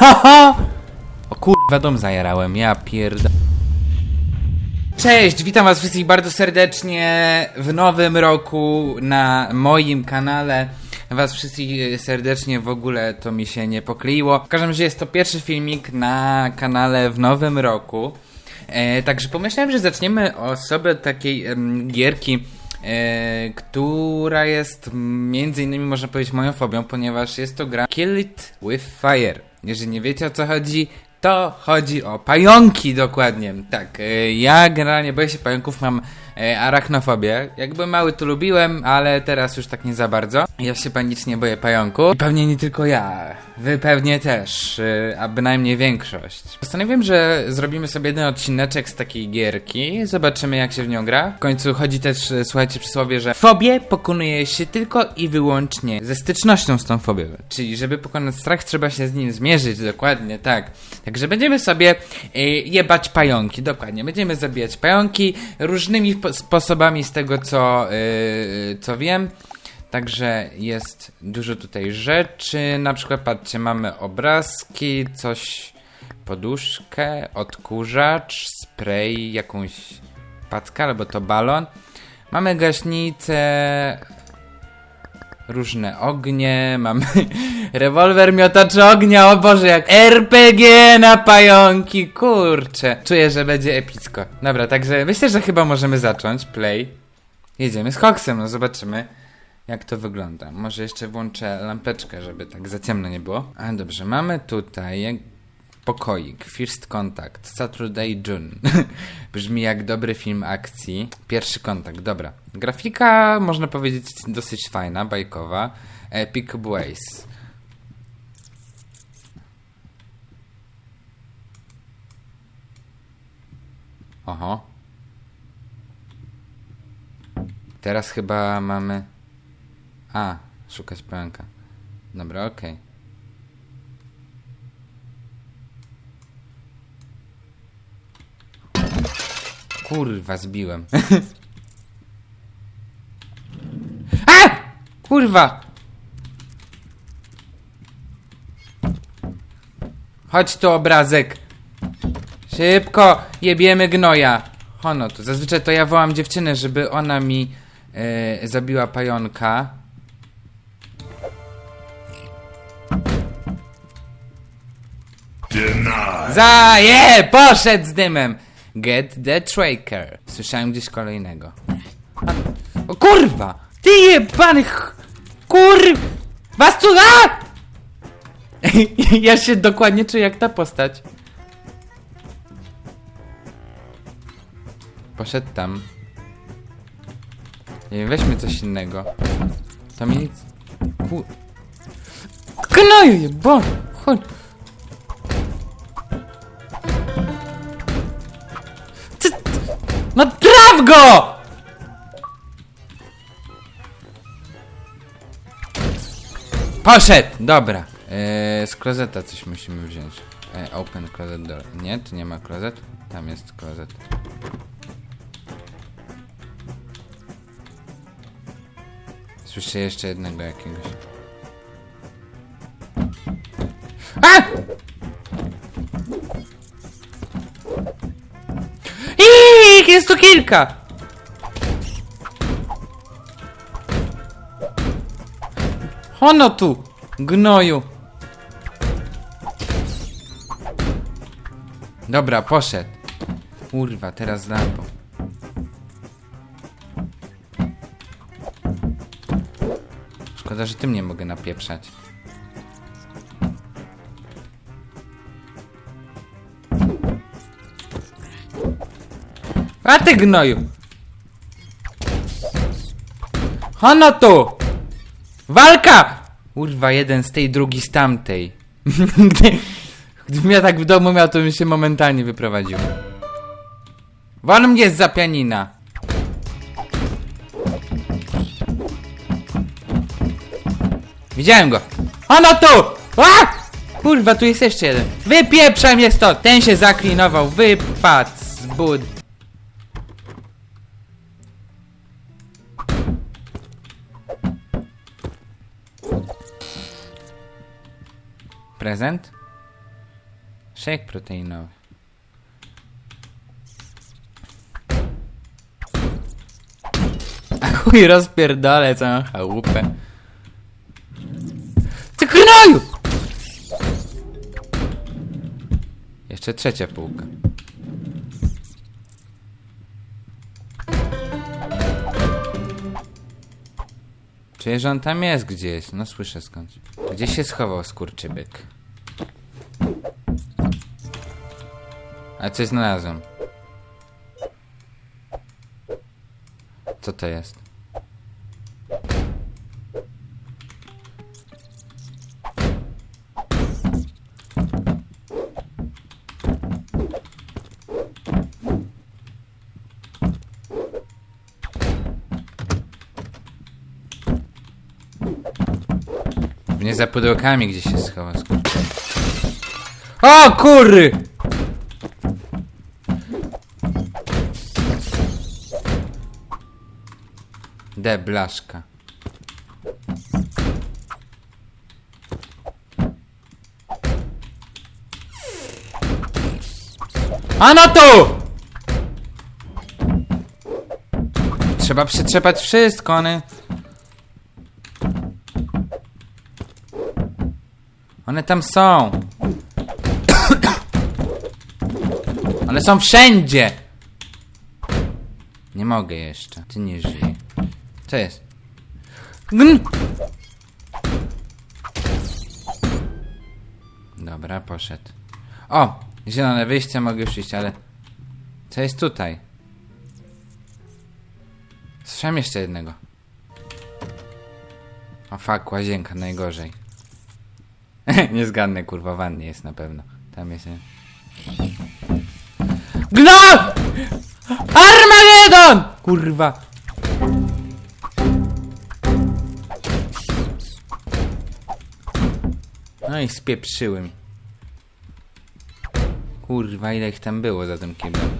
O kurwa, dom zajarałem, ja pierda... Cześć, witam was wszystkich bardzo serdecznie w nowym roku na moim kanale. Was wszystkich serdecznie w ogóle to mi się nie pokleiło. W każdym razie jest to pierwszy filmik na kanale w nowym roku. E, także pomyślałem, że zaczniemy od sobie takiej em, gierki, e, która jest między innymi można powiedzieć moją fobią, ponieważ jest to gra Kill It With Fire. Jeżeli nie wiecie o co chodzi, to chodzi o pająki dokładnie. Tak, e, ja generalnie boję się pająków, mam e, arachnofobię. Jakby mały to lubiłem, ale teraz już tak nie za bardzo. Ja się panicznie boję pająków. I pewnie nie tylko ja. Wy pewnie też, e, a bynajmniej większość. Postanowiłem, że zrobimy sobie jeden odcineczek z takiej gierki. Zobaczymy jak się w nią gra. W końcu chodzi też, e, słuchajcie przysłowie, że fobię pokonuje się tylko i wyłącznie ze stycznością z tą fobią. Czyli żeby pokonać strach, trzeba się z nim zmierzyć, dokładnie tak. Także będziemy sobie jebać pająki, dokładnie. Będziemy zabijać pająki różnymi sposobami z tego, co, e, co wiem. Także jest dużo tutaj rzeczy. Na przykład, patrzcie, mamy obrazki, coś, poduszkę, odkurzacz, spray, jakąś packę albo to balon. Mamy gaśnicę, różne ognie, mamy rewolwer miotacz ognia, o Boże, jak RPG na pająki, kurczę. Czuję, że będzie epicko. Dobra, także myślę, że chyba możemy zacząć. Play. Jedziemy z koksem, no zobaczymy jak to wygląda. Może jeszcze włączę lampeczkę, żeby tak za ciemno nie było. A dobrze, mamy tutaj pokoik, First Contact, Saturday June. Brzmi jak dobry film akcji. Pierwszy kontakt, dobra. Grafika, można powiedzieć, dosyć fajna, bajkowa. Epic Ways. Oho. Teraz chyba mamy... A, szukać pająka. Dobra, okej. Kurwa, zbiłem. A! Kurwa! Chodź tu, obrazek. Szybko, jebiemy gnoja. Hono tu. Zazwyczaj to ja wołam dziewczynę, żeby ona mi e, zabiła pająka. Za je! Poszedł z dymem! Get the tracker. Słyszałem gdzieś kolejnego. A, o kurwa! Ty jebany ch... Kur... Was tu... A! ja się dokładnie czuję jak ta postać. Poszedł tam. Weźmy coś innego. To mi nic... Ku... Gnoju jebany! Chodź! Ty... No traf go! Poszedł! Dobra. Eee, z klozeta coś musimy wziąć. Eee, open closet door. Nie, tu nie ma klozet. Tam jest klozet. Słyszę jeszcze jednego jakiegoś. A! Ich, jest tu kilka! Ono tu, gnoju. Dobra, poszedł. Kurwa, teraz lampą. Szkoda, że tym nie mogę napieprzać. A ty gnoju! Ono tu! Walka! Kurwa, jeden z tej, drugi z tamtej. Gdy- Gdybym ja tak w domu miał, to bym się momentalnie wyprowadził. Wal mnie z pianina. Widziałem go. Ono tu! A! Kurwa, tu jest jeszcze jeden. Wypieprzam jest to! Ten się zaklinował. Wypadł z bud. Prezent? Shake proteinowy. A chuj rozpierdolę całą chałupę. Gnoju! Jeszcze trzecia półka. Czuję, on tam jest gdzieś. No słyszę skądś. Gdzie się schował skurczybyk? A coś znalazłem. Co to jest? Za pudełkami gdzieś się schował. O kury! De blaszka. A no tu! Trzeba przetrzepać wszystko, one... One tam są. One są wszędzie! Nie mogę jeszcze. Ty nie żyj. Co jest? Gn! Dobra, poszedł. O! Zielone wyjście, mogę już iść, ale... Co jest tutaj? Słyszałem jeszcze jednego. O fuck, łazienka, najgorzej. nie zgadnę, kurwa, wanny jest na pewno. Tam jest... GNO! Armagedon! Kurwa. No i spieprzyły mi. Kurwa, ile ich tam było za tym kiblem.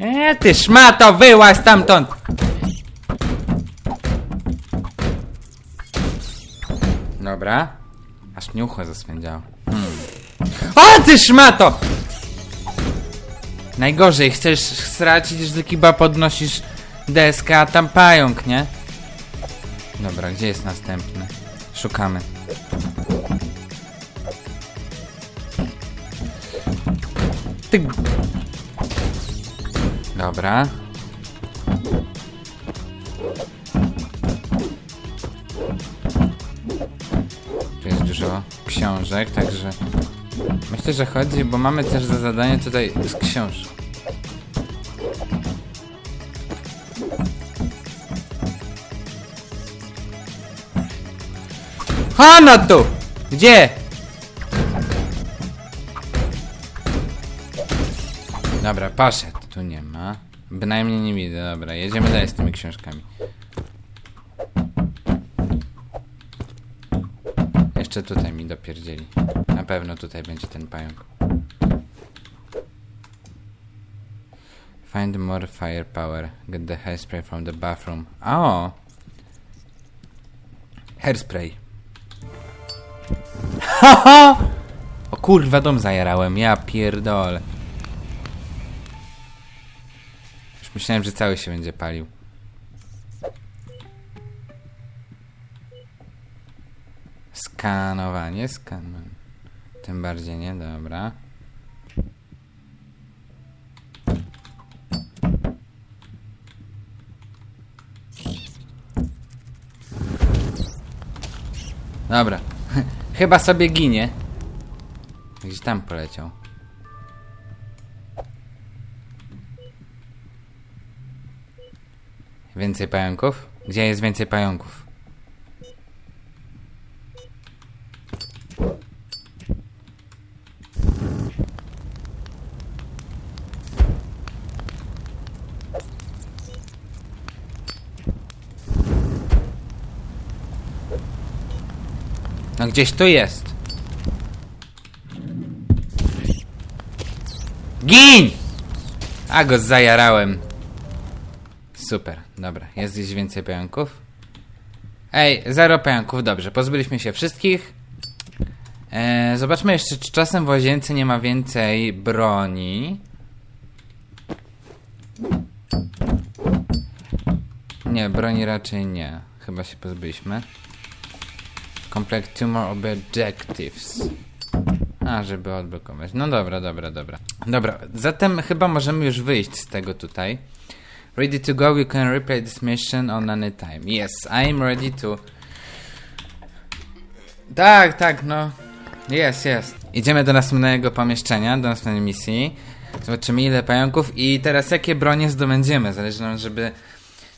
E, ty szmato, wyłaź stamtąd! Dobra. Aż mnie ucho zaswędziało. Hmm. O, ty szmato! Najgorzej, chcesz stracić, że chyba podnosisz deskę, a tam pająk, nie? Dobra, gdzie jest następny? Szukamy. Ty... Dobra. Tu jest dużo książek, także myślę, że chodzi, bo mamy też za zadanie tutaj z książek. Hanna tu! Gdzie? Dobra, poszedł. Bynajmniej nie widzę. Dobra, jedziemy dalej z tymi książkami. Jeszcze tutaj mi dopierdzieli. Na pewno tutaj będzie ten pająk. Find more firepower. Get the hairspray from the bathroom. O! Hairspray. O kurwa, dom zajarałem. Ja pierdolę. Już myślałem, że cały się będzie palił. Skanowanie, skan. Tym bardziej nie, dobra. Dobra. Chyba sobie ginie. Gdzieś tam poleciał. Więcej pająków? Gdzie jest więcej pająków? No gdzieś tu jest. Gin! A go zajarałem. Super dobra. Jest gdzieś więcej pająków? Ej, zero pająków, dobrze. Pozbyliśmy się wszystkich. Eee, zobaczmy jeszcze, czy czasem w łazience nie ma więcej broni. Nie, broni raczej nie. Chyba się pozbyliśmy. Complete two more objectives. A, żeby odblokować. No dobra, dobra, dobra. Dobra, zatem chyba możemy już wyjść z tego tutaj. Ready to go, you can replay this mission on any time. Yes, I'm ready to... Tak, tak, no. Jest, jest. Idziemy do następnego pomieszczenia, do następnej misji. Zobaczymy ile pająków i teraz jakie bronie zdobędziemy. Zależy nam, żeby...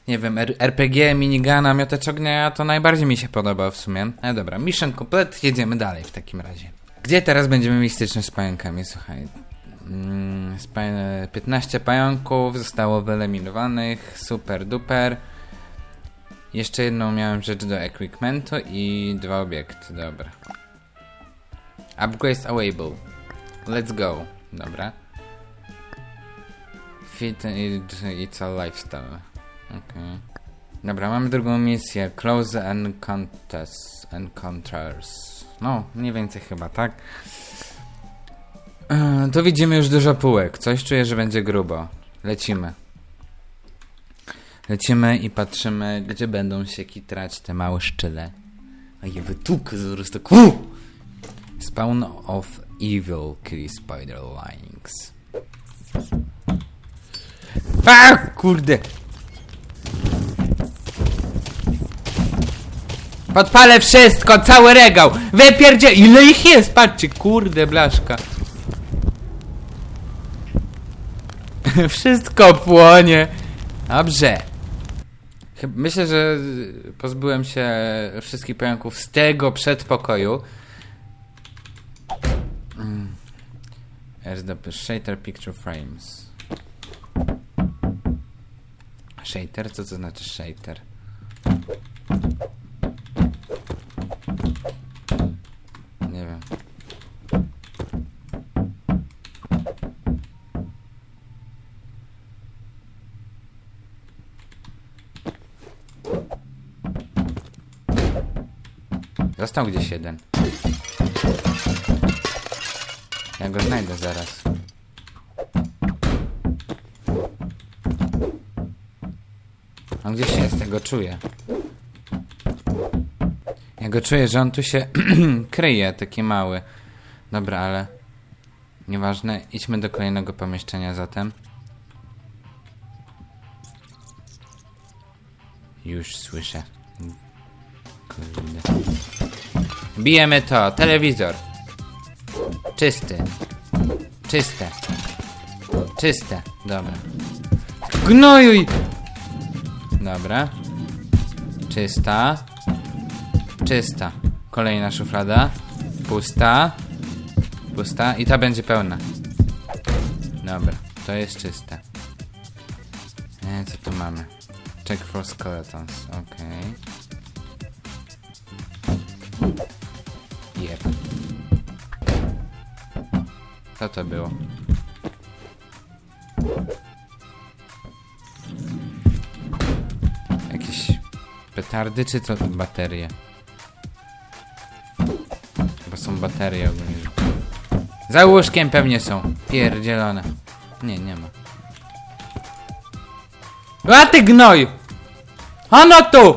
Nie wiem, RPG, minigana, miotacz ognia, to najbardziej mi się podoba w sumie. Ale dobra, mission komplet, jedziemy dalej w takim razie. Gdzie teraz będziemy mieć styczność z pająkami? Słuchaj, 15 pająków zostało wyeliminowanych. Super duper. Jeszcze jedną miałem rzecz do equipmentu i dwa obiekty. Dobra. Upgrades available. Let's go. Dobra. Fit it, it's a lifestyle. Okay. Dobra, mamy drugą misję. Close encounters. Encounters. No, mniej więcej chyba, tak? Eee, To widzimy już dużo półek. Coś czuję, że będzie grubo. Lecimy. Lecimy i patrzymy, gdzie będą się kitrać te małe szczyle. A je wytuk z prostu. Ku! Spawn of evil kill spider linings. A, kurde! Podpalę wszystko, cały regał! Wypierdzie... Ile ich jest? Patrzcie, kurde, blaszka. Wszystko płonie. Dobrze. Myślę, że pozbyłem się wszystkich pająków z tego przedpokoju. Mm. The shader picture frames. Shader? Co to znaczy shader? Został gdzieś jeden. Ja go znajdę zaraz. On gdzieś jest, ja czuję. Ja go czuję, że on tu się kryje, taki mały. Dobra, ale... Nieważne, idźmy do kolejnego pomieszczenia zatem. Już słyszę. Kurde. Bijemy to. Telewizor. Czysty. Czyste. Czyste. Dobra. Gnojuj! Dobra. Czysta. Czysta. Kolejna szuflada. Pusta. Pusta. I ta będzie pełna. Dobra. To jest czyste. E, co tu mamy? Check for skeletons. Okej. Jeb. Co to było? Jakieś petardy, czy to baterie? Chyba są baterie ogólnie. Za łóżkiem pewnie są. Pierdzielone. Nie, nie ma. A ty gnoj! Ono tu!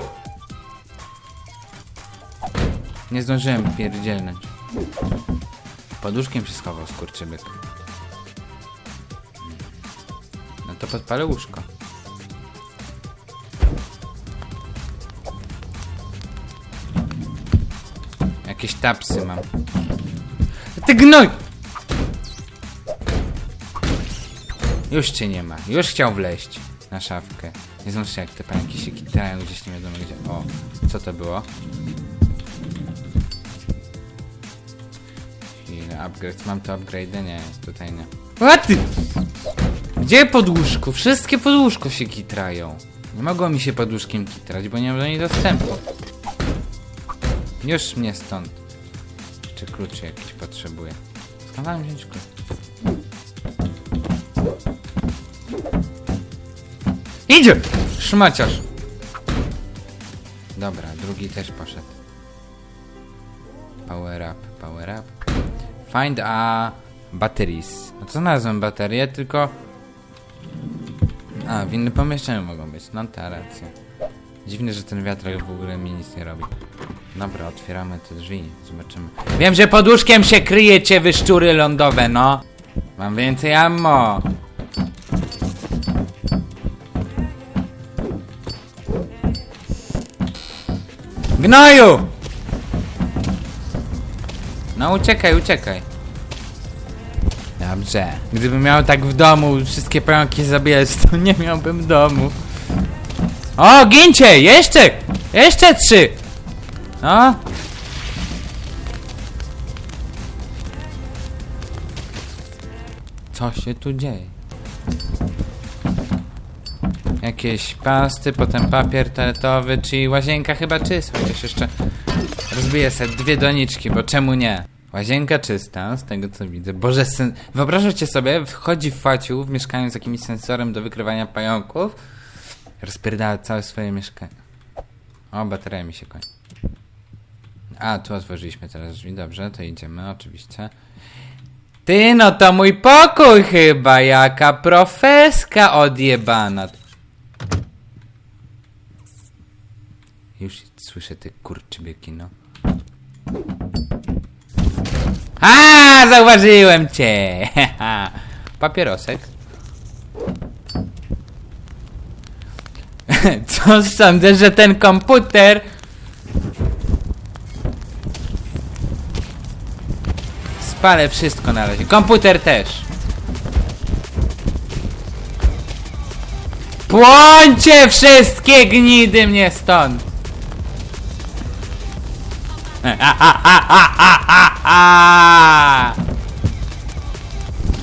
Nie zdążyłem pierdzielnąć. Poduszkiem się schował skurczybyk. No to podpalę łóżko. Jakieś tapsy mam. Ty gnoj! Już cię nie ma. Już chciał wleźć na szafkę. Nie zobaczcie jak te pająki się kitrają gdzieś nie wiadomo gdzie. O, co to było? Upgrade. Mam to upgrade? Nie, tutaj nie. A ty! Gdzie podłóżko? Wszystkie podłóżko się kitrają. Nie mogło mi się podłóżkiem kitrać, bo nie mam do niej dostępu. Już mnie stąd. jeszcze kluczy jakiś potrzebuję. Skąd mam wziąć klucz? Idzie! Szmaciarz! Dobra, drugi też poszedł. Power up, power up. Find a batteries. No co znalazłem baterie, tylko... A, w innym pomieszczeniu mogą być. No ta racja. Dziwne, że ten wiatrak w ogóle mi nic nie robi. Dobra, otwieramy te drzwi. Zobaczymy. Wiem, że pod łóżkiem się kryjecie, wy szczury lądowe, no! Mam więcej ammo! Gnoju! No uciekaj, uciekaj. Dobrze. Gdybym miał tak w domu wszystkie pająki zabijać, to nie miałbym domu. O, gincie! Jeszcze! Jeszcze trzy! No. Co się tu dzieje? Jakieś pasty, potem papier toaletowy, czyli łazienka chyba czysta, chociaż jeszcze rozbiję sobie dwie doniczki, bo czemu nie? Łazienka czysta, z tego co widzę. Boże, sen... wyobrażacie sobie, wchodzi w faciu w mieszkaniu z jakimś sensorem do wykrywania pająków, rozpierdala całe swoje mieszkanie. O, bateria mi się kończy. A, tu otworzyliśmy teraz drzwi, dobrze, to idziemy, oczywiście. Ty, no to mój pokój chyba, jaka profeska odjebana. Już słyszę te kurczybyki, no. A, zauważyłem cię! Papierosek. Co sądzę, że ten komputer... Spalę wszystko na razie. Komputer też. Płońcie wszystkie gnidy mnie stąd! A, a, a!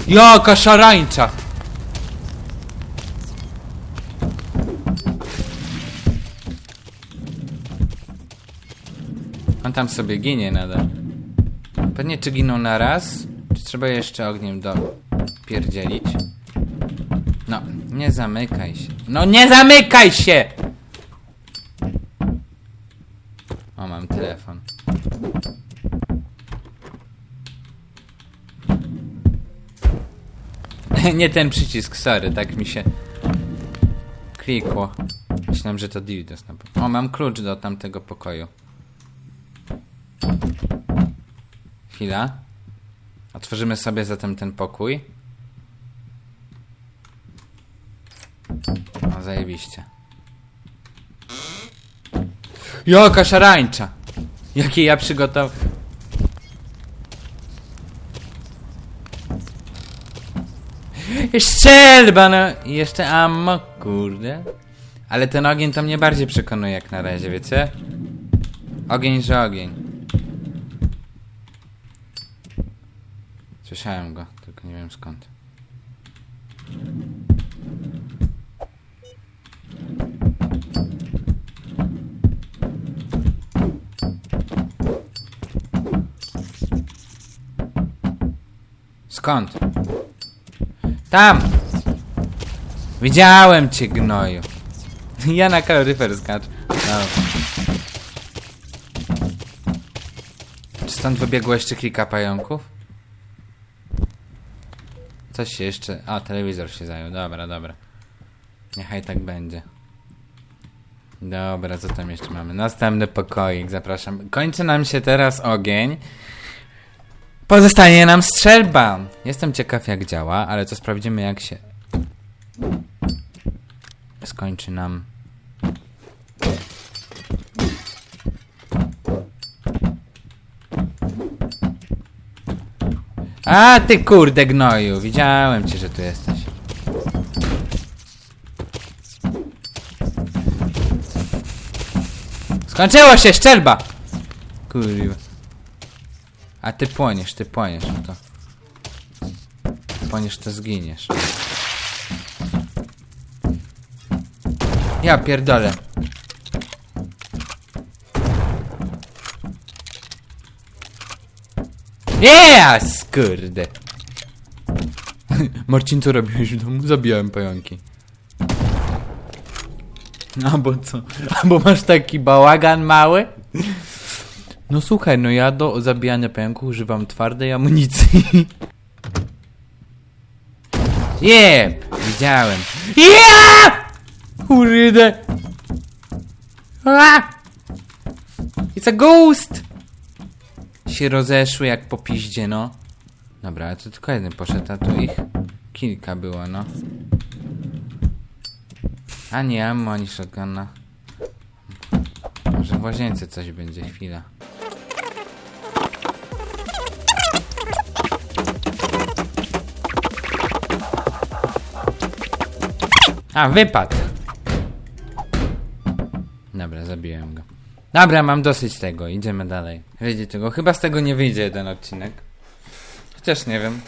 Jaka szarańcza! On tam sobie ginie nadal. Pewnie czy giną na raz? Czy trzeba jeszcze ogniem dopierdzielić? No, nie zamykaj się. No nie zamykaj się! O, mam telefon. nie ten przycisk, sorry, tak mi się klikło. Myślałem, że to dildos. na. O, mam klucz do tamtego pokoju. Chwila. Otworzymy sobie zatem ten pokój. O, zajebiście. Jaka szarańcza! Jakie ja przygotował. Strzelba, no jeszcze ammo, kurde. Ale ten ogień to mnie bardziej przekonuje jak na razie, wiecie? Ogień, że ogień. Słyszałem go, tylko nie wiem skąd. Skąd? Tam! Widziałem cię, gnoju. Ja na kaloryfer skacz. Czy stąd wybiegło jeszcze kilka pająków? Coś jeszcze... A, telewizor się zajął. Dobra, dobra. Niechaj tak będzie. Dobra, co tam jeszcze mamy? Następny pokoik, zapraszam. Kończy nam się teraz ogień. Pozostanie nam strzelba. Jestem ciekaw jak działa, ale to sprawdzimy jak się skończy nam. A ty kurde gnoju, widziałem cię, że tu jesteś. Skończyło się szczelba! Kurwa. A ty płoniesz, ty płoniesz, no to. Płoniesz, to zginiesz. Ja pierdolę. Yes! Kurde. Marcin, co robiłeś w domu? Zabijałem pająki. Albo co? Albo masz taki bałagan mały? No słuchaj, no ja do zabijania pająków używam twardej amunicji. Jeb! Widziałem. Ja! Kurde! A! It's a ghost! Się rozeszły jak po piździe, no. Dobra, ale to tylko jeden poszedł, a tu ich kilka było, no. A nie, ani shotguna. Może w łazience coś będzie, chwila. A, wypadł! Dobra, zabiłem go. Dobra, mam dosyć tego, idziemy dalej. Wyjdzie tego, chyba z tego nie wyjdzie jeden odcinek. Chociaż nie wiem.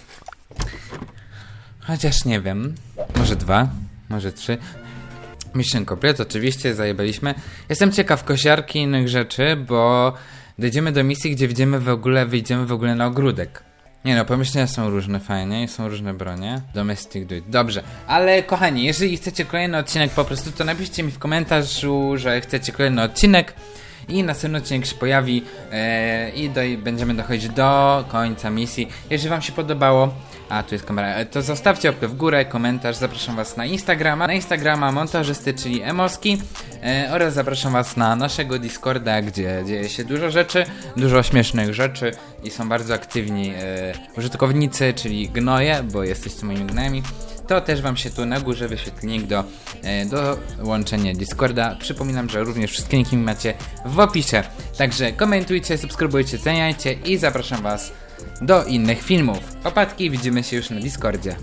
Chociaż nie wiem. Może dwa, może trzy. Mission Complete, oczywiście, zajebaliśmy. Jestem ciekaw kosiarki i innych rzeczy, bo dojdziemy do misji, gdzie widzimy w ogóle, wyjdziemy w ogóle na ogródek. Nie no, pomyślenia są różne, fajnie, i są różne bronie. Domestic Dude. Dobrze, ale kochani, jeżeli chcecie kolejny odcinek po prostu, to napiszcie mi w komentarzu, że chcecie kolejny odcinek i następny odcinek się pojawi e, i do, będziemy dochodzić do końca misji. Jeżeli wam się podobało, a tu jest kamera, e, to zostawcie łapkę w górę, komentarz, zapraszam was na Instagrama, na Instagrama montażysty, czyli Emoski e, oraz zapraszam was na naszego Discorda, gdzie dzieje się dużo rzeczy, dużo śmiesznych rzeczy i są bardzo aktywni e, użytkownicy, czyli gnoje, bo jesteście moimi gnojami to też Wam się tu na górze wyświetli link do, e, do łączenia Discorda. Przypominam, że również wszystkie linki macie w opisie. Także komentujcie, subskrybujcie, ceniajcie i zapraszam Was do innych filmów. Opatki, widzimy się już na Discordzie.